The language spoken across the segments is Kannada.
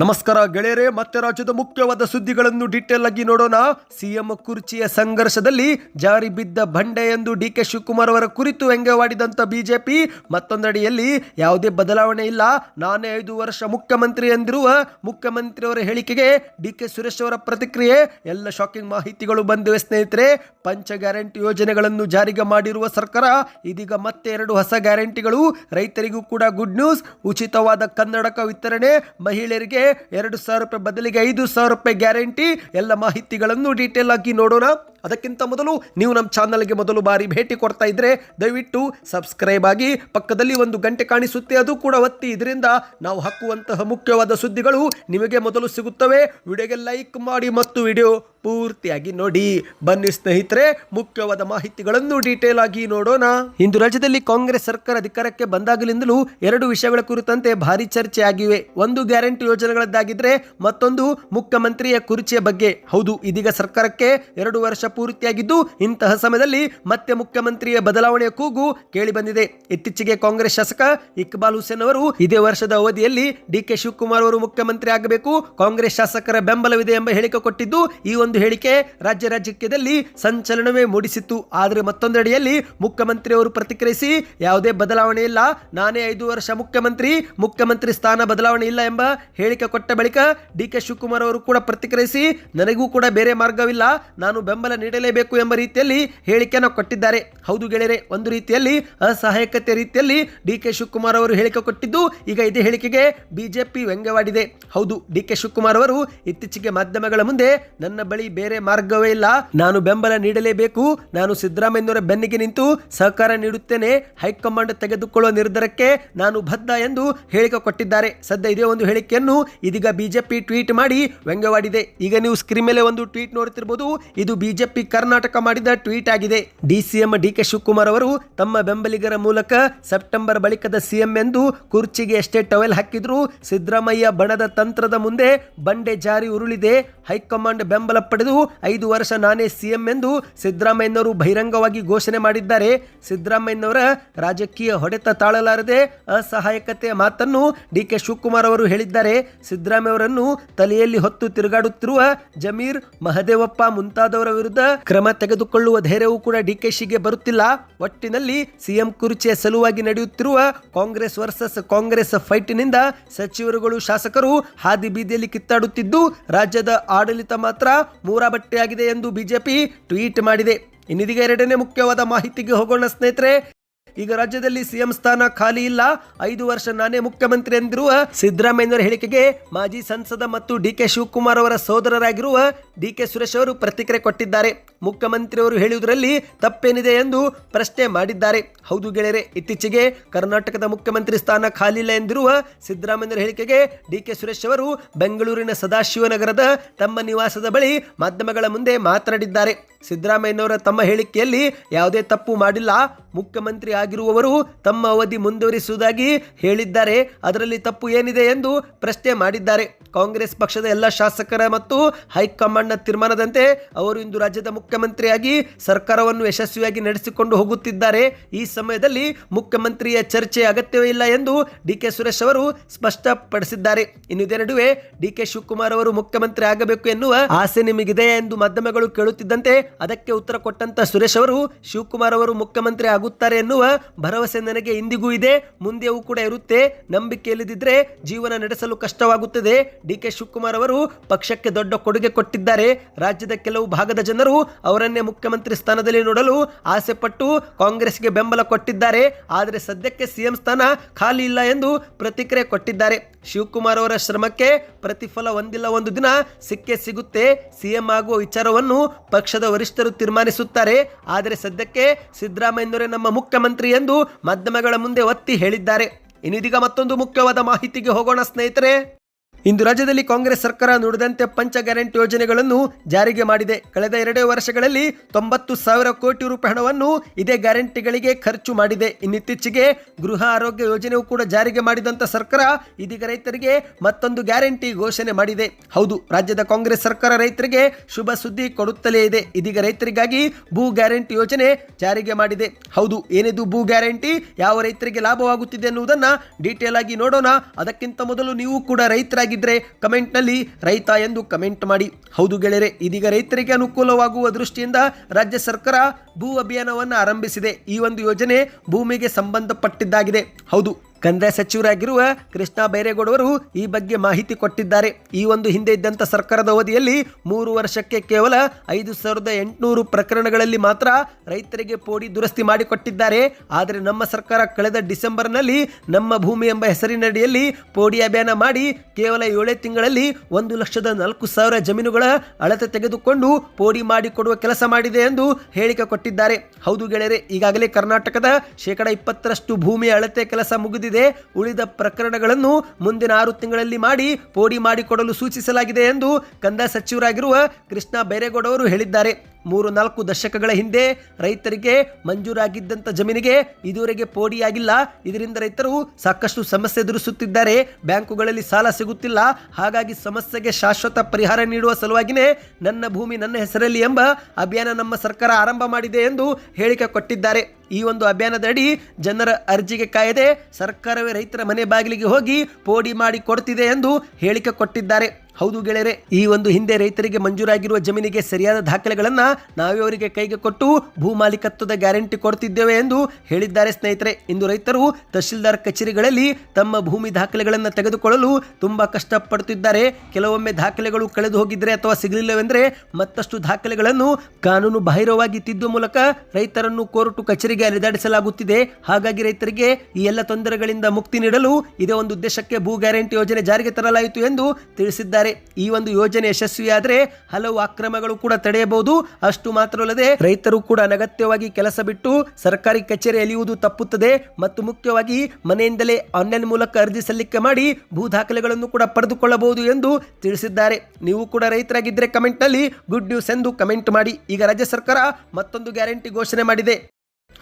ನಮಸ್ಕಾರ ಗೆಳೆಯರೆ, ಮತ್ತೆ ರಾಜ್ಯದ ಮುಖ್ಯವಾದ ಸುದ್ದಿಗಳನ್ನು ಡೀಟೇಲ್ ಆಗಿ ನೋಡೋಣ. ಸಿಎಂ ಕುರ್ಚಿಯ ಸಂಘರ್ಷದಲ್ಲಿ ಜಾರಿ ಬಿದ್ದ ಬಂಡೆ ಎಂದು ಡಿ ಕೆ ಶಿವಕುಮಾರ್ ಅವರ ಕುರಿತು ವ್ಯಂಗ್ಯವಾಡಿದಂಥ ಬಿಜೆಪಿ, ಮತ್ತೊಂದಡಿಯಲ್ಲಿ ಯಾವುದೇ ಬದಲಾವಣೆ ಇಲ್ಲ. ನಾನೇ ಐದು ವರ್ಷ ಮುಖ್ಯಮಂತ್ರಿ ಎಂದಿರುವ ಮುಖ್ಯಮಂತ್ರಿಯವರ ಹೇಳಿಕೆಗೆ ಡಿ ಕೆ ಸುರೇಶ್ ಅವರ ಪ್ರತಿಕ್ರಿಯೆ. ಎಲ್ಲ ಶಾಕಿಂಗ್ ಮಾಹಿತಿಗಳು ಬಂದಿವೆ ಸ್ನೇಹಿತರೆ. ಪಂಚ ಗ್ಯಾರಂಟಿ ಯೋಜನೆಗಳನ್ನು ಜಾರಿಗೆ ಮಾಡಿರುವ ಸರ್ಕಾರ, ಇದೀಗ ಮತ್ತೆ ಎರಡು ಹೊಸ ಗ್ಯಾರಂಟಿಗಳು. ರೈತರಿಗೂ ಕೂಡ ಗುಡ್ ನ್ಯೂಸ್ ಉಚಿತವಾದ ಕನ್ನಡಕ ವಿತರಣೆ, ಮಹಿಳೆಯರಿಗೆ ಎರಡು ಸಾವಿರ ರೂಪಾಯಿ ಬದಲಿಗೆ ಐದು ಸಾವಿರ ರೂಪಾಯಿ ಗ್ಯಾರಂಟಿ. ಎಲ್ಲ ಮಾಹಿತಿಗಳನ್ನು ಡೀಟೇಲ್ ಆಗಿ ನೋಡೋಣ. ಅದಕ್ಕಿಂತ ಮೊದಲು ನೀವು ನಮ್ಮ ಚಾನಲ್ಗೆ ಮೊದಲು ಬಾರಿ ಭೇಟಿ ಕೊಡ್ತಾ ಇದ್ರೆ ದಯವಿಟ್ಟು ಸಬ್ಸ್ಕ್ರೈಬ್ ಆಗಿ ಪಕ್ಕದಲ್ಲಿ ಒಂದು ಗಂಟೆ ಕಾಣಿಸುತ್ತೆ, ಅದು ಕೂಡ ಒತ್ತಿ. ಇದರಿಂದ ನಾವು ಹಾಕುವಂತಹ ಮುಖ್ಯವಾದ ಸುದ್ದಿಗಳು ನಿಮಗೆ ಮೊದಲು ಸಿಗುತ್ತವೆ. ವಿಡಿಯೋಗೆ ಲೈಕ್ ಮಾಡಿ ಮತ್ತು ವಿಡಿಯೋ ಪೂರ್ತಿಯಾಗಿ ನೋಡಿ. ಬನ್ನಿ ಸ್ನೇಹಿತರೆ, ಮುಖ್ಯವಾದ ಮಾಹಿತಿಗಳನ್ನು ಡೀಟೇಲ್ ಆಗಿ ನೋಡೋಣ. ಇಂದು ರಾಜ್ಯದಲ್ಲಿ ಕಾಂಗ್ರೆಸ್ ಸರ್ಕಾರ ಅಧಿಕಾರಕ್ಕೆ ಬಂದಾಗಲಿಂದಲೂ ಎರಡು ವಿಷಯಗಳ ಕುರಿತಂತೆ ಭಾರಿ ಚರ್ಚೆ ಆಗಿವೆ ಒಂದು ಗ್ಯಾರಂಟಿ ಯೋಜನೆಗಳದ್ದಾಗಿದ್ರೆ ಮತ್ತೊಂದು ಮುಖ್ಯಮಂತ್ರಿಯ ಕುರ್ಚಿಯ ಬಗ್ಗೆ. ಹೌದು, ಇದೀಗ ಸರ್ಕಾರಕ್ಕೆ ಎರಡು ವರ್ಷ ಪೂರ್ತಿಯಾಗಿದ್ದು ಇಂತಹ ಸಮಯದಲ್ಲಿ ಮತ್ತೆ ಮುಖ್ಯಮಂತ್ರಿಯ ಬದಲಾವಣೆಯ ಕೂಗು ಕೇಳಿ ಬಂದಿದೆ. ಇತ್ತೀಚೆಗೆ ಕಾಂಗ್ರೆಸ್ ಶಾಸಕ ಇಕ್ಬಾಲ್ ಹುಸೇನ್ ಅವರು ಇದೇ ವರ್ಷದ ಅವಧಿಯಲ್ಲಿ ಡಿ ಕೆ ಶಿವಕುಮಾರ್ ಅವರು ಮುಖ್ಯಮಂತ್ರಿ ಆಗಬೇಕು, ಕಾಂಗ್ರೆಸ್ ಶಾಸಕರ ಬೆಂಬಲವಿದೆ ಎಂಬ ಹೇಳಿಕೆ ಕೊಟ್ಟಿದ್ದು ಈ ಒಂದು ಹೇಳಿಕೆ ರಾಜ್ಯ ರಾಜಕೀಯದಲ್ಲಿ ಸಂಚಲನವೇ ಮೂಡಿಸಿತ್ತು. ಆದರೆ ಮತ್ತೊಂದೆಡೆಯಲ್ಲಿ ಮುಖ್ಯಮಂತ್ರಿ ಅವರು ಪ್ರತಿಕ್ರಿಯಿಸಿ, ಯಾವುದೇ ಬದಲಾವಣೆ ಇಲ್ಲ, ನಾನೇ ಐದು ವರ್ಷ ಮುಖ್ಯಮಂತ್ರಿ ಮುಖ್ಯಮಂತ್ರಿ ಸ್ಥಾನ ಬದಲಾವಣೆ ಇಲ್ಲ ಎಂಬ ಹೇಳಿಕೆ ಕೊಟ್ಟ ಬಳಿಕ ಡಿ ಕೆ ಶಿವಕುಮಾರ್ ಅವರು ಕೂಡ ಪ್ರತಿಕ್ರಿಯಿಸಿ, ನನಗೂ ಕೂಡ ಬೇರೆ ಮಾರ್ಗವಿಲ್ಲ, ನಾನು ಬೆಂಬಲ ನೀಡಲೇಬೇಕು ಎಂಬ ರೀತಿಯಲ್ಲಿ ಹೇಳಿಕೆಯನ್ನು ಕೊಟ್ಟಿದ್ದಾರೆ. ಹೌದು ಗೆಳೆಯರೆ, ಒಂದು ರೀತಿಯಲ್ಲಿ ಅಸಹಾಯಕತೆ ರೀತಿಯಲ್ಲಿ ಡಿ ಕೆ ಶಿವಕುಮಾರ್ ಅವರು ಹೇಳಿಕೆ ಕೊಟ್ಟಿದ್ದು ಈಗ ಇದೇ ಹೇಳಿಕೆಗೆ ಬಿಜೆಪಿ ವ್ಯಂಗ್ಯವಾಡಿದೆ. ಹೌದು, ಡಿ ಕೆ ಶಿವಕುಮಾರ್ ಅವರು ಇತ್ತೀಚೆಗೆ ಮಾಧ್ಯಮಗಳ ಮುಂದೆ ನನ್ನ ಬಳಿ ಬೇರೆ ಮಾರ್ಗವೇ ಇಲ್ಲ. ನಾನು ಬೆಂಬಲ ನೀಡಲೇಬೇಕು. ನಾನು ಸಿದ್ದರಾಮಯ್ಯನವರ ಬೆನ್ನಿಗೆ ನಿಂತು ಸಹಕಾರ ನೀಡುತ್ತೇನೆ. ಹೈಕಮಾಂಡ್ ತೆಗೆದುಕೊಳ್ಳುವ ನಿರ್ಧಾರಕ್ಕೆ ನಾನು ಬದ್ಧ ಎಂದು ಹೇಳಿಕೆ ಕೊಟ್ಟಿದ್ದಾರೆ. ಸದ್ಯ ಇದೇ ಒಂದು ಹೇಳಿಕೆಯನ್ನು ಇದೀಗ ಬಿಜೆಪಿ ಟ್ವೀಟ್ ಮಾಡಿ ವ್ಯಂಗ್ಯವಾಡಿದೆ. ಈಗ ನೀವು ಸ್ಕ್ರೀನ್ ಮೇಲೆ ಒಂದು ಟ್ವೀಟ್ ನೋಡುತ್ತಿರಬಹುದು. ಇದು ಬಿಜೆಪಿ ಕರ್ನಾಟಕ ಮಾಡಿದ ಟ್ವೀಟ್ ಆಗಿದೆ. ಡಿಸಿಎಂ ಡಿಕೆ ಶಿವಕುಮಾರ್ ಅವರು ತಮ್ಮ ಬೆಂಬಲಿಗರ ಮೂಲಕ ಸೆಪ್ಟೆಂಬರ್ ಬಳಿಕದ ಸಿಎಂ ಎಂದು ಕುರ್ಚಿಗೆ ಎಷ್ಟೇ ಟವೆಲ್ ಹಾಕಿದ್ರು ಸಿದ್ದರಾಮಯ್ಯ ಬಣದ ತಂತ್ರದ ಮುಂದೆ ಬಂಡೆ ಜಾರಿ ಉರುಳಿದೆ. ಹೈಕಮಾಂಡ್ ಬೆಂಬಲ ಪಡೆದು ಐದು ವರ್ಷ ನಾನೇ ಸಿಎಂ ಎಂದು ಸಿದ್ದರಾಮಯ್ಯನವರು ಬಹಿರಂಗವಾಗಿ ಘೋಷಣೆ ಮಾಡಿದ್ದಾರೆ. ಸಿದ್ದರಾಮಯ್ಯನವರ ರಾಜಕೀಯ ಹೊಡೆತ ತಾಳಲಾರದೆ ಅಸಹಾಯಕತೆಯ ಮಾತನ್ನು ಡಿ ಕೆ ಶಿವಕುಮಾರ್ ಅವರು ಹೇಳಿದ್ದಾರೆ. ಸಿದ್ದರಾಮಯ್ಯ ಅವರನ್ನು ತಲೆಯಲ್ಲಿ ಹೊತ್ತು ತಿರುಗಾಡುತ್ತಿರುವ ಜಮೀರ್ ಮಹದೇವಪ್ಪ ಮುಂತಾದವರ ವಿರುದ್ಧ ಕ್ರಮ ತೆಗೆದುಕೊಳ್ಳುವ ಧೈರ್ಯವೂ ಕೂಡ ಡಿಕೆಶಿಗೆ ಬರುತ್ತಿಲ್ಲ. ಒಟ್ಟಿನಲ್ಲಿ ಸಿಎಂ ಕುರ್ಚಿಯ ಸಲುವಾಗಿ ನಡೆಯುತ್ತಿರುವ ಕಾಂಗ್ರೆಸ್ ವರ್ಸಸ್ ಕಾಂಗ್ರೆಸ್ ಫೈಟ್ನಿಂದ ಸಚಿವರುಗಳು ಶಾಸಕರು ಹಾದಿ ಬೀದಿಯಲ್ಲಿ ಕಿತ್ತಾಡುತ್ತಿದ್ದು, ರಾಜ್ಯದ ಆಡಳಿತ ಮಾತ್ರ ಮೂರಾಬಟ್ಟೆಯಾಗಿದೆ ಎಂದು ಬಿಜೆಪಿ ಟ್ವೀಟ್ ಮಾಡಿದೆ. ಇನ್ನಿದೀಗ ಎರಡನೇ ಮುಖ್ಯವಾದ ಮಾಹಿತಿಗೆ ಹೋಗೋಣ ಸ್ನೇಹಿತರೆ. ಈಗ ರಾಜ್ಯದಲ್ಲಿ ಸಿಎಂ ಸ್ಥಾನ ಖಾಲಿ ಇಲ್ಲ. ಐದು ವರ್ಷ ನಾನೇ ಮುಖ್ಯಮಂತ್ರಿ ಎಂದಿರುವ ಸಿದ್ದರಾಮಯ್ಯನವರ ಹೇಳಿಕೆಗೆ ಮಾಜಿ ಸಂಸದ ಮತ್ತು ಡಿ ಕೆ ಶಿವಕುಮಾರ್ ಅವರ ಸೋದರರಾಗಿರುವ ಡಿ ಕೆ ಸುರೇಶ್ ಅವರು ಪ್ರತಿಕ್ರಿಯೆ ಕೊಟ್ಟಿದ್ದಾರೆ. ಮುಖ್ಯಮಂತ್ರಿ ಅವರು ಹೇಳುವುದರಲ್ಲಿ ತಪ್ಪೇನಿದೆ ಎಂದು ಪ್ರಶ್ನೆ ಮಾಡಿದ್ದಾರೆ. ಹೌದು ಗೆಳೆಯರೆ, ಇತ್ತೀಚೆಗೆ ಕರ್ನಾಟಕದ ಮುಖ್ಯಮಂತ್ರಿ ಸ್ಥಾನ ಖಾಲಿ ಇಲ್ಲ ಎಂದಿರುವ ಸಿದ್ದರಾಮಯ್ಯನವರ ಹೇಳಿಕೆಗೆ ಡಿ ಕೆ ಸುರೇಶ್ ಅವರು ಬೆಂಗಳೂರಿನ ಸದಾಶಿವನಗರದ ತಮ್ಮ ನಿವಾಸದ ಬಳಿ ಮಾಧ್ಯಮಗಳ ಮುಂದೆ ಮಾತನಾಡಿದ್ದಾರೆ. ಸಿದ್ದರಾಮಯ್ಯನವರ ತಮ್ಮ ಹೇಳಿಕೆಯಲ್ಲಿ ಯಾವುದೇ ತಪ್ಪು ಮಾಡಿಲ್ಲ. ಮುಖ್ಯಮಂತ್ರಿ ಆಗಿರುವವರು ತಮ್ಮ ಅವಧಿ ಮುಂದುವರಿಸುವುದಾಗಿ ಹೇಳಿದ್ದಾರೆ. ಅದರಲ್ಲಿ ತಪ್ಪು ಏನಿದೆ ಎಂದು ಪ್ರಶ್ನೆ ಮಾಡಿದ್ದಾರೆ. ಕಾಂಗ್ರೆಸ್ ಪಕ್ಷದ ಎಲ್ಲ ಶಾಸಕರ ಮತ್ತು ಹೈಕಮಾಂಡ್ನ ತೀರ್ಮಾನದಂತೆ ಅವರು ಇಂದು ರಾಜ್ಯದ ಮುಖ್ಯಮಂತ್ರಿಯಾಗಿ ಸರ್ಕಾರವನ್ನು ಯಶಸ್ವಿಯಾಗಿ ನಡೆಸಿಕೊಂಡು ಹೋಗುತ್ತಿದ್ದಾರೆ. ಈ ಸಮಯದಲ್ಲಿ ಮುಖ್ಯಮಂತ್ರಿಯ ಚರ್ಚೆ ಅಗತ್ಯವೇ ಇಲ್ಲ ಎಂದು ಡಿ ಕೆ ಸುರೇಶ್ ಅವರು ಸ್ಪಷ್ಟಪಡಿಸಿದ್ದಾರೆ. ಇನ್ನು ಇದೇ ನಡುವೆ ಡಿ ಕೆ ಶಿವಕುಮಾರ್ ಅವರು ಮುಖ್ಯಮಂತ್ರಿ ಆಗಬೇಕು ಎನ್ನುವ ಆಸೆ ನಿಮಗಿದೆ ಎಂದು ಮಾಧ್ಯಮಗಳು ಕೇಳುತ್ತಿದ್ದಂತೆ ಅದಕ್ಕೆ ಉತ್ತರ ಕೊಟ್ಟಂತ ಸುರೇಶ್ ಅವರು, ಶಿವಕುಮಾರ್ ಅವರು ಮುಖ್ಯಮಂತ್ರಿ ಆಗುತ್ತಾರೆ ಎನ್ನುವ ಭರವಸೆ ನನಗೆ ಇಂದಿಗೂ ಇದೆ. ಮುಂದೆಯೂ ಕೂಡ ಇರುತ್ತೆ. ನಂಬಿಕೆ ಇಲ್ಲದಿದ್ದರೆ ಜೀವನ ನಡೆಸಲು ಕಷ್ಟವಾಗುತ್ತದೆ. ಡಿ ಕೆ ಶಿವಕುಮಾರ್ ಅವರು ಪಕ್ಷಕ್ಕೆ ದೊಡ್ಡ ಕೊಡುಗೆ ಕೊಟ್ಟಿದ್ದಾರೆ. ರಾಜ್ಯದ ಕೆಲವು ಭಾಗದ ಜನರು ಅವರನ್ನೇ ಮುಖ್ಯಮಂತ್ರಿ ಸ್ಥಾನದಲ್ಲಿ ನೋಡಲು ಆಸೆ ಪಟ್ಟು ಕಾಂಗ್ರೆಸ್ಗೆ ಬೆಂಬಲ ಕೊಟ್ಟಿದ್ದಾರೆ. ಆದರೆ ಸದ್ಯಕ್ಕೆ ಸಿಎಂ ಸ್ಥಾನ ಖಾಲಿ ಇಲ್ಲ ಎಂದು ಪ್ರತಿಕ್ರಿಯೆ ಕೊಟ್ಟಿದ್ದಾರೆ. ಶಿವಕುಮಾರ್ ಅವರ ಶ್ರಮಕ್ಕೆ ಪ್ರತಿಫಲ ಒಂದಿಲ್ಲ ಒಂದು ದಿನ ಸಿಕ್ಕೇ ಸಿಗುತ್ತೆ. ಸಿಎಂ ಆಗುವ ವಿಚಾರವನ್ನು ಪಕ್ಷದ ವರಿಷ್ಠರು ತೀರ್ಮಾನಿಸುತ್ತಾರೆ. ಆದರೆ ಸದ್ಯಕ್ಕೆ ಸಿದ್ದರಾಮಯ್ಯನವರೇ ನಮ್ಮ ಮುಖ್ಯಮಂತ್ರಿ ಎಂದು ಮಾಧ್ಯಮಗಳ ಮುಂದೆ ಒತ್ತಿ ಹೇಳಿದ್ದಾರೆ. ಇನ್ನಿದೀಗ ಮತ್ತೊಂದು ಮುಖ್ಯವಾದ ಮಾಹಿತಿಗೆ ಹೋಗೋಣ ಸ್ನೇಹಿತರೆ. ಇಂದು ರಾಜ್ಯದಲ್ಲಿ ಕಾಂಗ್ರೆಸ್ ಸರ್ಕಾರ ನುಡಿದಂತೆ ಪಂಚ ಗ್ಯಾರಂಟಿ ಯೋಜನೆಗಳನ್ನು ಜಾರಿಗೆ ಮಾಡಿದೆ. ಕಳೆದ ಎರಡೇ ವರ್ಷಗಳಲ್ಲಿ ತೊಂಬತ್ತು ಸಾವಿರ ಕೋಟಿ ರೂಪಾಯಿ ಹಣವನ್ನು ಇದೇ ಗ್ಯಾರಂಟಿಗಳಿಗೆ ಖರ್ಚು ಮಾಡಿದೆ. ಇನ್ನಿತ್ತೀಚೆಗೆ ಗೃಹ ಆರೋಗ್ಯ ಯೋಜನೆಯೂ ಕೂಡ ಜಾರಿಗೆ ಮಾಡಿದಂಥ ಸರ್ಕಾರ ಇದೀಗ ರೈತರಿಗೆ ಮತ್ತೊಂದು ಗ್ಯಾರಂಟಿ ಘೋಷಣೆ ಮಾಡಿದೆ. ಹೌದು, ರಾಜ್ಯದ ಕಾಂಗ್ರೆಸ್ ಸರ್ಕಾರ ರೈತರಿಗೆ ಶುಭ ಸುದ್ದಿ ಕೊಡುತ್ತಲೇ ಇದೆ. ಇದೀಗ ರೈತರಿಗಾಗಿ ಭೂ ಗ್ಯಾರಂಟಿ ಯೋಜನೆ ಜಾರಿಗೆ ಮಾಡಿದೆ. ಹೌದು, ಏನಿದು ಭೂ ಗ್ಯಾರಂಟಿ? ಯಾವ ರೈತರಿಗೆ ಲಾಭವಾಗುತ್ತಿದೆ ಎನ್ನುವುದನ್ನ ಡೀಟೇಲ್ ಆಗಿ ನೋಡೋಣ. ಅದಕ್ಕಿಂತ ಮೊದಲು ನೀವು ಕೂಡ ರೈತರಾಗಿ ಆಗಿದ್ರೆ ಕಮೆಂಟ್ನಲ್ಲಿ ರೈತ ಎಂದು ಕಮೆಂಟ್ ಮಾಡಿ. ಹೌದು ಗೆಳೆಯರೆ, ಇದೀಗ ರೈತರಿಗೆ ಅನುಕೂಲವಾಗುವ ದೃಷ್ಟಿಯಿಂದ ರಾಜ್ಯ ಸರ್ಕಾರ ಭೂ ಅಭಿಯಾನವನ್ನು ಆರಂಭಿಸಿದೆ. ಈ ಒಂದು ಯೋಜನೆ ಭೂಮಿಗೆ ಸಂಬಂಧಪಟ್ಟಿದ್ದಾಗಿದೆ. ಹೌದು. ಕಂದಾಯ ಸಚಿವರಾಗಿರುವ ಕೃಷ್ಣ ಬೈರೇಗೌಡವರು ಈ ಬಗ್ಗೆ ಮಾಹಿತಿ ಕೊಟ್ಟಿದ್ದಾರೆ. ಈ ಒಂದು ಹಿಂದೆ ಇದ್ದಂಥ ಸರ್ಕಾರದ ಅವಧಿಯಲ್ಲಿ ಮೂರು ವರ್ಷಕ್ಕೆ ಕೇವಲ ಐದು ಸಾವಿರದ ಎಂಟುನೂರು ಪ್ರಕರಣಗಳಲ್ಲಿ ಮಾತ್ರ ರೈತರಿಗೆ ಪೋಡಿ ದುರಸ್ತಿ ಮಾಡಿಕೊಟ್ಟಿದ್ದಾರೆ. ಆದರೆ ನಮ್ಮ ಸರ್ಕಾರ ಕಳೆದ ಡಿಸೆಂಬರ್ನಲ್ಲಿ ನಮ್ಮ ಭೂಮಿ ಎಂಬ ಹೆಸರಿನಡಿಯಲ್ಲಿ ಪೋಡಿ ಅಭಿಯಾನ ಮಾಡಿ ಕೇವಲ ಏಳೇ ತಿಂಗಳಲ್ಲಿ ಒಂದು ಲಕ್ಷದ ನಾಲ್ಕು ಸಾವಿರ ಜಮೀನುಗಳ ಅಳತೆ ತೆಗೆದುಕೊಂಡು ಪೋಡಿ ಮಾಡಿಕೊಡುವ ಕೆಲಸ ಮಾಡಿದೆ ಎಂದು ಹೇಳಿಕೆ ಕೊಟ್ಟಿದ್ದಾರೆ. ಹೌದು ಗೆಳೆಯರೆ, ಈಗಾಗಲೇ ಕರ್ನಾಟಕದ ಶೇಕಡ ಇಪ್ಪತ್ತರಷ್ಟು ಭೂಮಿಯ ಅಳತೆ ಕೆಲಸ ಮುಗಿದಿದೆ. ಉಳಿದ ಪ್ರಕರಣಗಳನ್ನು ಮುಂದಿನ ಆರು ತಿಂಗಳಲ್ಲಿ ಮಾಡಿ ಪೋಡಿ ಮಾಡಿಕೊಡಲು ಸೂಚಿಸಲಾಗಿದೆ ಎಂದು ಕಂದಾಯ ಸಚಿವರಾಗಿರುವ ಕೃಷ್ಣ ಬೈರೇಗೌಡ ಅವರು ಹೇಳಿದ್ದಾರೆ. ಮೂರು ನಾಲ್ಕು ದಶಕಗಳ ಹಿಂದೆ ರೈತರಿಗೆ ಮಂಜೂರಾಗಿದ್ದಂಥ ಜಮೀನಿಗೆ ಇದುವರೆಗೆ ಪೋಡಿಯಾಗಿಲ್ಲ. ಇದರಿಂದ ರೈತರು ಸಾಕಷ್ಟು ಸಮಸ್ಯೆ ಎದುರಿಸುತ್ತಿದ್ದಾರೆ. ಬ್ಯಾಂಕುಗಳಲ್ಲಿ ಸಾಲ ಸಿಗುತ್ತಿಲ್ಲ. ಹಾಗಾಗಿ ಸಮಸ್ಯೆಗೆ ಶಾಶ್ವತ ಪರಿಹಾರ ನೀಡುವ ಸಲುವಾಗಿಯೇ ನನ್ನ ಭೂಮಿ ನನ್ನ ಹೆಸರಲ್ಲಿ ಎಂಬ ಅಭಿಯಾನ ನಮ್ಮ ಸರ್ಕಾರ ಆರಂಭ ಮಾಡಿದೆ ಎಂದು ಹೇಳಿಕೆ ಕೊಟ್ಟಿದ್ದಾರೆ. ಈ ಒಂದು ಅಭಿಯಾನದಡಿ ಜನರ ಅರ್ಜಿಗೆ ಕಾಯದೆ ಸರ್ಕಾರವೇ ರೈತರ ಮನೆ ಬಾಗಿಲಿಗೆ ಹೋಗಿ ಪೋಡಿ ಮಾಡಿ ಕೊಡ್ತಿದೆ ಎಂದು ಹೇಳಿಕೆ ಕೊಟ್ಟಿದ್ದಾರೆ. ಹೌದು ಗೆಳೆಯರೆ, ಈ ಒಂದು ಹಿಂದೆ ರೈತರಿಗೆ ಮಂಜೂರಾಗಿರುವ ಜಮೀನಿಗೆ ಸರಿಯಾದ ದಾಖಲೆಗಳನ್ನು ನಾವೇ ಅವರಿಗೆ ಕೈಗೆ ಕೊಟ್ಟು ಭೂ ಮಾಲೀಕತ್ವದ ಗ್ಯಾರಂಟಿ ಕೊಡ್ತಿದ್ದೇವೆ ಎಂದು ಹೇಳಿದ್ದಾರೆ ಸ್ನೇಹಿತರೆ. ಇಂದು ರೈತರು ತಹಶೀಲ್ದಾರ್ ಕಚೇರಿಗಳಲ್ಲಿ ತಮ್ಮ ಭೂಮಿ ದಾಖಲೆಗಳನ್ನು ತೆಗೆದುಕೊಳ್ಳಲು ತುಂಬಾ ಕಷ್ಟಪಡುತ್ತಿದ್ದಾರೆ. ಕೆಲವೊಮ್ಮೆ ದಾಖಲೆಗಳು ಕಳೆದು ಹೋಗಿದ್ರೆ ಅಥವಾ ಸಿಗಲಿಲ್ಲವೆಂದರೆ ಮತ್ತಷ್ಟು ದಾಖಲೆಗಳನ್ನು ಕಾನೂನು ಬಾಹಿರವಾಗಿ ತಿದ್ದುವ ಮೂಲಕ ರೈತರನ್ನು ಕೋರ್ಟು ಕಚೇರಿಗೆ ಅಲೆದಾಡಿಸಲಾಗುತ್ತಿದೆ ಹಾಗಾಗಿ ರೈತರಿಗೆ ಈ ಎಲ್ಲ ತೊಂದರೆಗಳಿಂದ ಮುಕ್ತಿ ನೀಡಲು ಇದೇ ಒಂದು ಉದ್ದೇಶಕ್ಕೆ ಭೂ ಗ್ಯಾರಂಟಿ ಯೋಜನೆ ಜಾರಿಗೆ ತರಲಾಯಿತು ಎಂದು ತಿಳಿಸಿದ್ದಾರೆ ಈ ಒಂದು ಯೋಜನೆ ಯಶಸ್ವಿಯಾದರೆ ಹಲವು ಅಕ್ರಮಗಳು ಕೂಡ ತಡೆಯಬಹುದು. ಅಷ್ಟು ಮಾತ್ರವಲ್ಲದೆ ರೈತರು ಕೂಡ ಅನಗತ್ಯವಾಗಿ ಕೆಲಸ ಬಿಟ್ಟು ಸರ್ಕಾರಿ ಕಚೇರಿ ಎಳೆಯುವುದು ತಪ್ಪುತ್ತದೆ. ಮತ್ತು ಮುಖ್ಯವಾಗಿ ಮನೆಯಿಂದಲೇ ಆನ್ಲೈನ್ ಮೂಲಕ ಅರ್ಜಿ ಸಲ್ಲಿಕೆ ಮಾಡಿ ಭೂ ದಾಖಲೆಗಳನ್ನು ಕೂಡ ಪಡೆದುಕೊಳ್ಳಬಹುದು ಎಂದು ತಿಳಿಸಿದ್ದಾರೆ. ನೀವು ಕೂಡ ರೈತರಾಗಿದ್ದರೆ ಕಮೆಂಟ್ನಲ್ಲಿ ಗುಡ್ ನ್ಯೂಸ್ ಎಂದು ಕಮೆಂಟ್ ಮಾಡಿ. ಈಗ ರಾಜ್ಯ ಸರ್ಕಾರ ಮತ್ತೊಂದು ಗ್ಯಾರಂಟಿ ಘೋಷಣೆ ಮಾಡಿದೆ.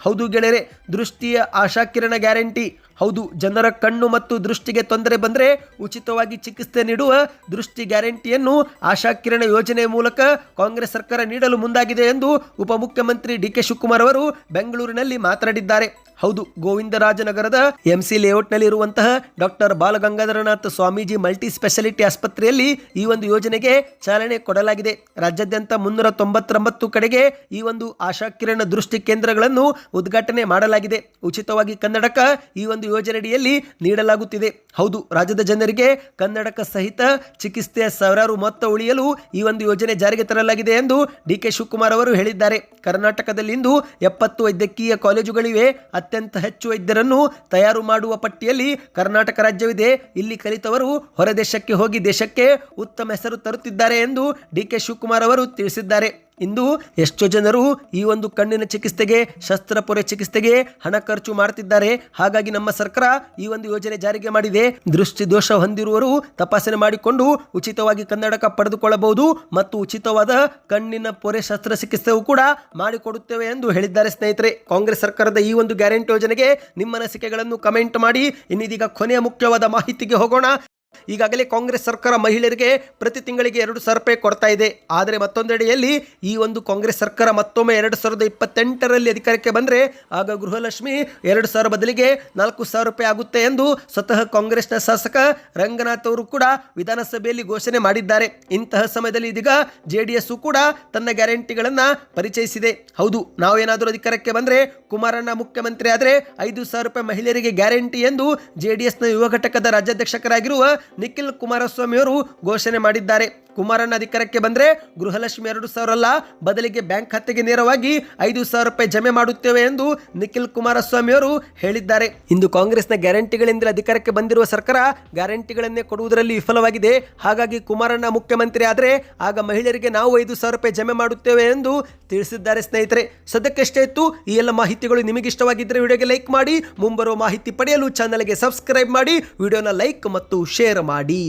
ಹೌದು ಗೆಳೆಯರೆ, ದೃಷ್ಟಿಯ ಆಶಾಕಿರಣ ಗ್ಯಾರಂಟಿ. ಹೌದು, ಜನರ ಕಣ್ಣು ಮತ್ತು ದೃಷ್ಟಿಗೆ ತೊಂದರೆ ಬಂದರೆ ಉಚಿತವಾಗಿ ಚಿಕಿತ್ಸೆ ನೀಡುವ ದೃಷ್ಟಿ ಗ್ಯಾರಂಟಿಯನ್ನು ಆಶಾಕಿರಣ ಯೋಜನೆ ಮೂಲಕ ಕಾಂಗ್ರೆಸ್ ಸರ್ಕಾರ ನೀಡಲು ಮುಂದಾಗಿದೆ ಎಂದು ಉಪಮುಖ್ಯಮಂತ್ರಿ ಡಿ ಕೆ ಶಿವಕುಮಾರ್ ಅವರು ಬೆಂಗಳೂರಿನಲ್ಲಿ ಮಾತನಾಡಿದ್ದಾರೆ. ಹೌದು, ಗೋವಿಂದರಾಜನಗರದ ಎಂಸಿ ಲೇಔಟ್ನಲ್ಲಿ ಇರುವಂತಹ doctor Balagangadharanath Swamiji multi speciality ಆಸ್ಪತ್ರೆಯಲ್ಲಿ ಈ ಒಂದು ಯೋಜನೆಗೆ ಚಾಲನೆ ಕೊಡಲಾಗಿದೆ. ರಾಜ್ಯಾದ್ಯಂತ ಮುನ್ನೂರ ತೊಂಬತ್ತೊಂಬತ್ತು ಕಡೆಗೆ ಈ ಒಂದು ಆಶಾಕಿರಣ ದೃಷ್ಟಿ ಕೇಂದ್ರಗಳನ್ನು ಉದ್ಘಾಟನೆ ಮಾಡಲಾಗಿದೆ. ಉಚಿತವಾಗಿ ಕನ್ನಡಕ ಈ ಒಂದು ಯೋಜನೆಯಡಿಯಲ್ಲಿ ನೀಡಲಾಗುತ್ತಿದೆ. ಹೌದು, ರಾಜ್ಯದ ಜನರಿಗೆ ಕನ್ನಡಕ ಸಹಿತ ಚಿಕಿತ್ಸೆಯ ಸಾವಿರಾರು ಮೊತ್ತ ಉಳಿಯಲು ಈ ಒಂದು ಯೋಜನೆ ಜಾರಿಗೆ ತರಲಾಗಿದೆ ಎಂದು ಡಿ ಕೆ ಶಿವಕುಮಾರ್ ಅವರು ಹೇಳಿದ್ದಾರೆ. ಕರ್ನಾಟಕದಲ್ಲಿ ಇಂದು ಎಪ್ಪತ್ತು ವೈದ್ಯಕೀಯ ಕಾಲೇಜುಗಳಿವೆ. ಅತ್ಯಂತ ಹೆಚ್ಚು ವೈದ್ಯರನ್ನು ತಯಾರು ಮಾಡುವ ಪಟ್ಟಿಯಲ್ಲಿ ಕರ್ನಾಟಕ ರಾಜ್ಯವಿದೆ. ಇಲ್ಲಿ ಕಲಿತವರು ಹೊರದೇಶಕ್ಕೆ ಹೋಗಿ ದೇಶಕ್ಕೆ ಉತ್ತಮ ಹೆಸರು ತರುತ್ತಿದ್ದಾರೆ ಎಂದು ಡಿ ಕೆ ಶಿವಕುಮಾರ್ ಅವರು ತಿಳಿಸಿದ್ದಾರೆ. ಇಂದು ಎಷ್ಟೋ ಜನರು ಈ ಒಂದು ಕಣ್ಣಿನ ಚಿಕಿತ್ಸೆಗೆ ಶಸ್ತ್ರಪೊರೆ ಚಿಕಿತ್ಸೆಗೆ ಹಣ ಖರ್ಚು ಮಾಡ್ತಿದ್ದಾರೆ. ಹಾಗಾಗಿ ನಮ್ಮ ಸರ್ಕಾರ ಈ ಒಂದು ಯೋಜನೆ ಜಾರಿಗೆ ಮಾಡಿದೆ. ದೃಷ್ಟಿ ದೋಷ ಹೊಂದಿರುವವರು ತಪಾಸಣೆ ಮಾಡಿಕೊಂಡು ಉಚಿತವಾಗಿ ಕನ್ನಡಕ ಪಡೆದುಕೊಳ್ಳಬಹುದು ಮತ್ತು ಉಚಿತವಾದ ಕಣ್ಣಿನ ಪೊರೆ ಶಸ್ತ್ರಚಿಕಿತ್ಸೆಯೂ ಕೂಡ ಮಾಡಿಕೊಡುತ್ತೇವೆ ಎಂದು ಹೇಳಿದ್ದಾರೆ ಸ್ನೇಹಿತರೆ. ಕಾಂಗ್ರೆಸ್ ಸರ್ಕಾರದ ಈ ಒಂದು ಗ್ಯಾರಂಟಿ ಯೋಜನೆಗೆ ನಿಮ್ಮ ಅನಿಸಿಕೆಗಳನ್ನು ಕಮೆಂಟ್ ಮಾಡಿ. ಇನ್ನಿದೀಗ ಕೊನೆಯ ಮುಖ್ಯವಾದ ಮಾಹಿತಿಗೆ ಹೋಗೋಣ. ಈಗಾಗಲೇ ಕಾಂಗ್ರೆಸ್ ಸರ್ಕಾರ ಮಹಿಳೆಯರಿಗೆ ಪ್ರತಿ ತಿಂಗಳಿಗೆ ಎರಡು ಸಾವಿರ ರೂಪಾಯಿ ಕೊಡ್ತಾ ಇದೆ. ಆದರೆ ಮತ್ತೊಂದೆಡೆಯಲ್ಲಿ ಈ ಒಂದು ಕಾಂಗ್ರೆಸ್ ಸರ್ಕಾರ ಮತ್ತೊಮ್ಮೆ ಎರಡು ಸಾವಿರದ ಇಪ್ಪತ್ತೆಂಟರಲ್ಲಿ ಅಧಿಕಾರಕ್ಕೆ ಬಂದರೆ ಆಗ ಗೃಹಲಕ್ಷ್ಮಿ ಎರಡು ಸಾವಿರ ಬದಲಿಗೆ ನಾಲ್ಕು ಸಾವಿರ ರೂಪಾಯಿ ಆಗುತ್ತೆ ಎಂದು ಸ್ವತಃ ಕಾಂಗ್ರೆಸ್ನ ಶಾಸಕ ರಂಗನಾಥ್ ಅವರು ಕೂಡ ವಿಧಾನಸಭೆಯಲ್ಲಿ ಘೋಷಣೆ ಮಾಡಿದ್ದಾರೆ. ಇಂತಹ ಸಮಯದಲ್ಲಿ ಇದೀಗ ಜೆ ಕೂಡ ತನ್ನ ಗ್ಯಾರಂಟಿಗಳನ್ನು ಪರಿಚಯಿಸಿದೆ. ಹೌದು, ನಾವೇನಾದರೂ ಅಧಿಕಾರಕ್ಕೆ ಬಂದರೆ ಕುಮಾರಣ್ಣ ಮುಖ್ಯಮಂತ್ರಿ ಆದರೆ ಐದು ಸಾವಿರ ರೂಪಾಯಿ ಮಹಿಳೆಯರಿಗೆ ಗ್ಯಾರಂಟಿ ಎಂದು ಜೆ ಡಿ ಎಸ್ನ ಯುವ ಘಟಕದ ರಾಜ್ಯಾಧ್ಯಕ್ಷಕರಾಗಿರುವ ನಿಖಿಲ್ ಕುಮಾರಸ್ವಾಮಿ ಅವರು ಘೋಷಣೆ ಮಾಡಿದ್ದಾರೆ. ಕುಮಾರಣ್ಣ ಅಧಿಕಾರಕ್ಕೆ ಬಂದರೆ ಗೃಹಲಕ್ಷ್ಮಿ ಎರಡು ಸಾವಿರ ಅಲ್ಲ, ಬದಲಿಗೆ ಬ್ಯಾಂಕ್ ಖಾತೆಗೆ ನೇರವಾಗಿ ಐದು ಸಾವಿರ ರೂಪಾಯಿ ಜಮೆ ಮಾಡುತ್ತೇವೆ ಎಂದು ನಿಖಿಲ್ ಕುಮಾರಸ್ವಾಮಿ ಅವರು ಹೇಳಿದ್ದಾರೆ. ಇಂದು ಕಾಂಗ್ರೆಸ್ನ ಗ್ಯಾರಂಟಿಗಳಿಂದ ಅಧಿಕಾರಕ್ಕೆ ಬಂದಿರುವ ಸರ್ಕಾರ ಗ್ಯಾರಂಟಿಗಳನ್ನೇ ಕೊಡುವುದರಲ್ಲಿ ವಿಫಲವಾಗಿದೆ. ಹಾಗಾಗಿ ಕುಮಾರಣ್ಣ ಮುಖ್ಯಮಂತ್ರಿ ಆದರೆ ಆಗ ಮಹಿಳೆಯರಿಗೆ ನಾವು ಐದು ಸಾವಿರ ರೂಪಾಯಿ ಜಮೆ ಮಾಡುತ್ತೇವೆ ಎಂದು ತಿಳಿಸಿದ್ದಾರೆ ಸ್ನೇಹಿತರೆ. ಸದ್ಯಕ್ಕಷ್ಟೇ ಇತ್ತು. ಈ ಎಲ್ಲ ಮಾಹಿತಿಗಳು ನಿಮಗೆ ಇಷ್ಟವಾಗಿದ್ದರೆ ವಿಡಿಯೋಗೆ ಲೈಕ್ ಮಾಡಿ, ಮುಂಬರುವ ಮಾಹಿತಿ ಪಡೆಯಲು ಚಾನಲ್ಗೆ ಸಬ್ಸ್ಕ್ರೈಬ್ ಮಾಡಿ, ವಿಡಿಯೋನ ಲೈಕ್ ಮತ್ತು ಶೇರ್ ಮಾಡಿ.